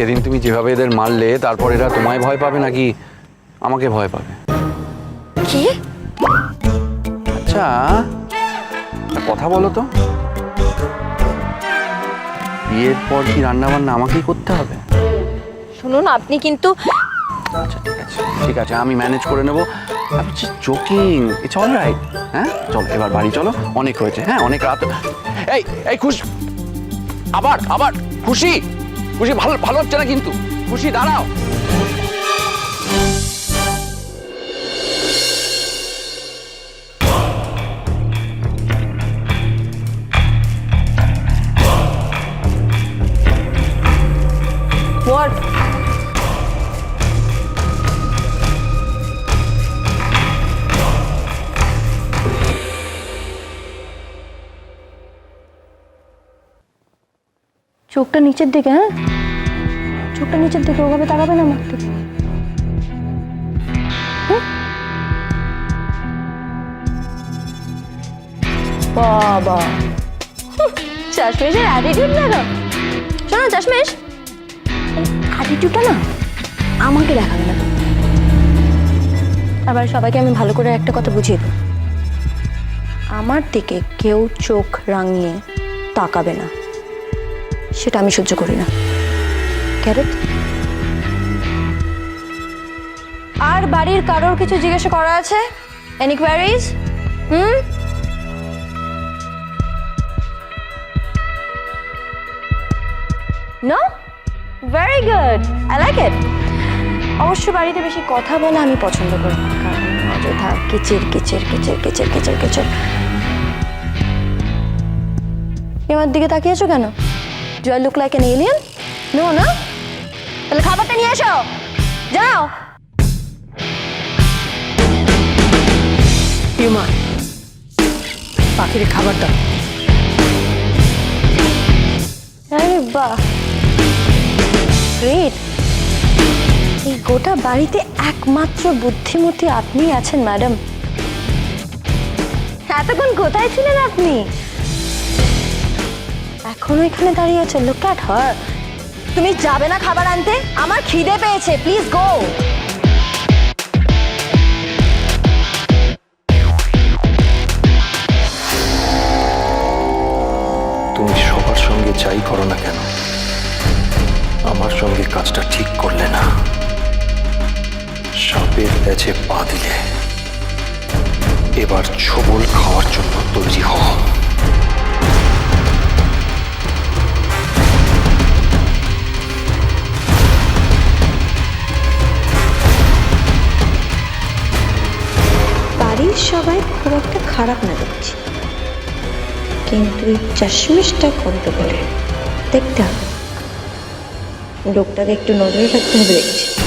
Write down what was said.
সেদিন তুমি যেভাবে এদের মারলে তারপর এরা তোমায় ভয় পাবে নাকি আমাকে ভয় পাবে? কি? আচ্ছা কথা বলো তো। বিয়ের পর কি রান্না বান্না আমাকেই করতে হবে? শুনুন আপনি কিন্তু আচ্ছা ঠিক আছে ঠিক আছে আমি ম্যানেজ করে নেব। জোকিং ইটস অল রাইট হ্যাঁ? চলো এবার বাড়ি চলো। অনেক হয়েছে হ্যাঁ অনেক রাত। এই এই খুশি! আবার আবার খুশি! খুশি ভালো ভালো হচ্ছে না কিন্তু। খুশি দাঁড়াও। হোয়াট চোখটা নিচের দিকে হ্যাঁ? চোখটা নিচের দিকে ওভাবে তাকাবে না আমার দিকে? বাবা। চাশমেশের অ্যাটিটিউড দেখো শোনো, চাশমেশ। অ্যাটিটিউডটা না আমাকে দেখাবে না। আবার সবাইকে আমি ভালো করে একটা কথা বুঝিয়ে দেব। আমার দিকে কেউ চোখ রাঙিয়ে তাকাবে না। সেটা আমি সহ্য করি না। ক্যারেট। আর বাড়ির কারোর কিছু জিজ্ঞাসা করা আছে? Any queries hmm? No very good I like it অবশ্য বাড়িতে বেশি কথা বলা আমি পছন্দ করি না অযথা কিচির কিচির কিচির কিচির কিচির কিচির। আমার দিকে তাকিয়েছো কেন? Do I look like an alien no না তাহলে খাবারটা নিয়ে এসো। যাও ইউমা পাখির খাবার দাও আরে বাহ। গ্রেট এই গোটা বাড়িতে একমাত্র বুদ্ধিমতী আপনি আছেন ম্যাডাম এতক্ষণ কোথায় ছিলেন আপনি? এখনও এখানে দাঁড়িয়ে আছে লুক অ্যাট হার তুমি যাবে না খাবার আনতে? আমার খিদে পেয়েছে প্লিজ গো তুমি সবার সঙ্গে যাই করো না কেন? আমার সঙ্গে কাজটা ঠিক করলে না। সাপের প্যাচে পা দিলে। এবার ছবল খাওয়ার জন্য বাড়ির সবাই খুব একটা খারাপ না দেখছি। কিন্তু এই চাশমিশটা করে দেখতে হবে। লোকটাকে একটু নজরে রাখতে হবে দেখছি।